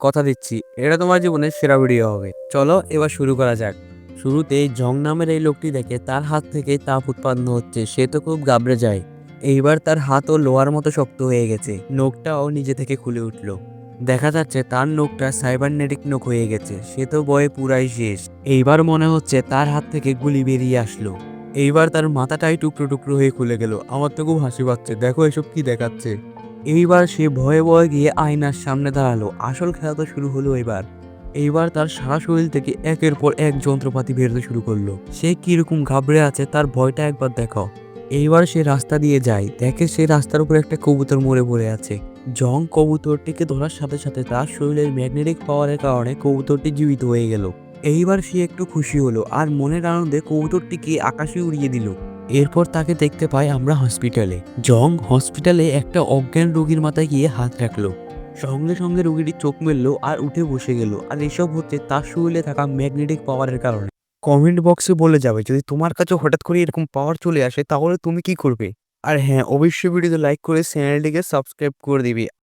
কথা দিচ্ছি। এটা তোমার জীবনের সেরা ভিডিও হবে। চলো এবার শুরু করা যাক। শুরুতেই জং নামের এই লোকটি দেখে তার হাত থেকে তাপ উৎপন্ন হচ্ছে। সে তো খুব গাবড়ে যায়। এইবার তার হাতও লোহার মতো শক্ত হয়ে গেছে। নোকটাও নিজে থেকে খুলে উঠল। দেখা যাচ্ছে তার নোকটা সাইবারনেটিক নোক হয়ে গেছে। সে তো বয়ে পুরাই শেষ। এইবার মনে হচ্ছে তার হাত থেকে গুলি বেরিয়ে আসলো। এইবার তার মাথাটাই টুকরো টুকরো হয়ে খুলে গেল। আমার তো খুব হাসি পাচ্ছে। দেখো এসব কি দেখাচ্ছে। এইবার সে ভয়ে ভয়ে গিয়ে আয়নার সামনে দাঁড়াল। আসল খেলা তো শুরু হলো এবার। এইবার তার সারা শরীর থেকে একের পর এক যন্ত্রপাতি বেরোতে শুরু করল। সে কীরকম ঘাবড়ে আছে তার ভয়টা একবার দেখো। এইবার সে রাস্তা দিয়ে যায়। দেখে সে রাস্তার উপর একটা কবুতর মরে পড়ে আছে। জং কবুতরটিকে ধরার সাথে সাথে তার শরীরের ম্যাগনেটিক পাওয়ারের কারণে কবুতরটি জীবিত হয়ে গেল। এইবার সে একটু খুশি হলো আর মনের আনন্দে কবুতরটিকে আকাশে উড়িয়ে দিল। এরপর তাকে দেখতে পাই আমরা হসপিটালে জং হসপিটালে একটা অজ্ঞান রোগীর মাথায় গিয়ে হাত রাখল। সঙ্গে সঙ্গে রোগীটি চোখ মেললো আর উঠে বসে গেল। আর এসব হচ্ছে তার শরীরে থাকা ম্যাগনেটিক পাওয়ারের কারণে। কমেন্ট বক্সে বলে যাবে, যদি তোমার কাছে হঠাৎ করে এরকম পাওয়ার চলে আসে, তাহলে তুমি কি করবে? আর হ্যাঁ অবশ্যই ভিডিওতে লাইক করে চ্যানেলটিকে সাবস্ক্রাইব করে দিবি।